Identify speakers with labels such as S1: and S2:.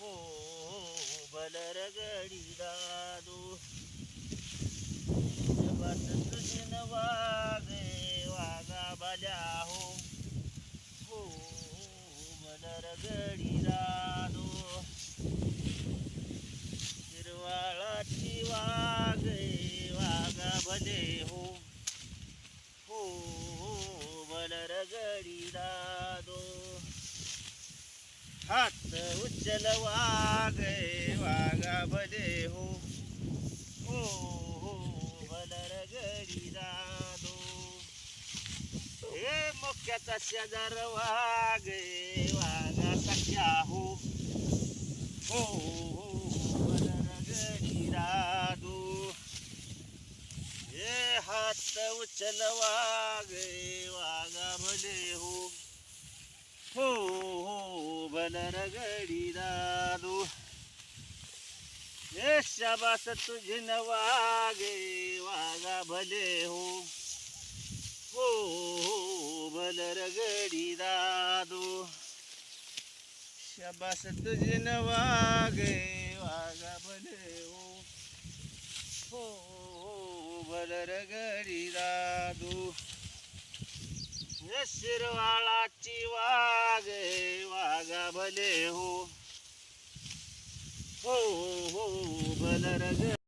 S1: हो बलर गडी दादू. बस तुझी न वागे वागा बाल्या हो. हो बलर गडी दादू. हिरवाळाची वागे वागा भले हो. हो बलर गडी दादो. हात उचल वागे वागा बदे हो. ओ हो बलर गरी दादो हे मोक्याचा शेजार वागे वागा सख्या हो. हो हो बलर गरी दादो हे हात उचल वागे वागा भले हो हो हो बलर गडी दादू. हे शाबास तुझी न वागे वागा भले हो. हो हो, हो बलर गडी दादू. शाबास तुझी न वागे वागा भले हो. हो हो, हो दादू. शिरवाळाची वागे भले हो हो हो बलर ग